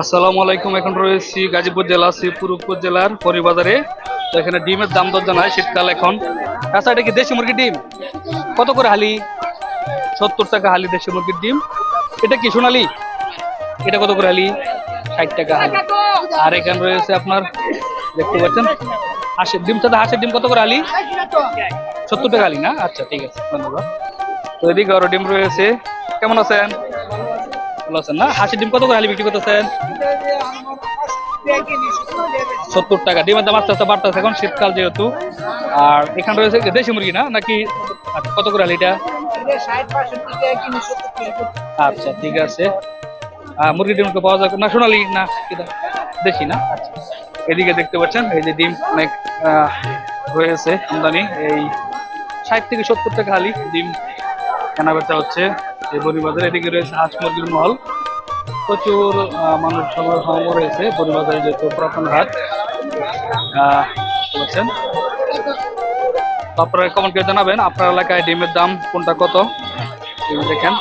আসসালামু আলাইকুম, এখন রয়েছি গাজীপুর জেলা শ্রীপুর উপজেলার পরিবাজারে তো এখানে ডিমের দাম দর জানায় শীতকাল এখন। আচ্ছা এটা কি দেশি মুরগির ডিম? কত করে হালি? সত্তর টাকা হালি দেশি মুরগির ডিম। এটা কি সোনালি? এটা কত করে হালি? ষাট টাকা হালি। আর এখানে রয়েছে আপনার, দেখতে পাচ্ছেন, হাঁসের ডিম। সাথে হাঁসের ডিম কত করে হালি? সত্তর টাকা হালি না? আচ্ছা ঠিক আছে, ধন্যবাদ। তো এদিকে আরও ডিম রয়েছে। কেমন আছেন? আছেন না? ডিম কত করে হালি বিক্রি করতেছেন? সত্তর টাকা। ডিমের দাম আস্তে আস্তে বাড়তেছে এখন শীতকাল যেহেতু। আর এখানে রয়েছে দেশি মুরগি না? নাকি আচ্ছা, কত করে হালি এটা? আচ্ছা ঠিক আছে। আহ, মুরগির ডিম তো পাওয়া যায় না সোনালি না? দেশি না? আচ্ছা। এদিকে দেখতে পাচ্ছেন এই যে ডিম অনেক রয়েছে আমদানি। এই ষাট থেকে সত্তর টাকা হালি ডিম কেনা বেচা হচ্ছে। এই বনিবাজারে এদিকে রয়েছে হাঁস মুরগির মহল। প্রচুর মানুষ সমাগম রয়েছে বনিবাজারে যেহেতু পুরাতন হাট। বলছেন? আপনারা কমেন্ট করে জানাবেন, আপনার এলাকায় ডিমের দাম কোনটা কত? ডিম দেখেন।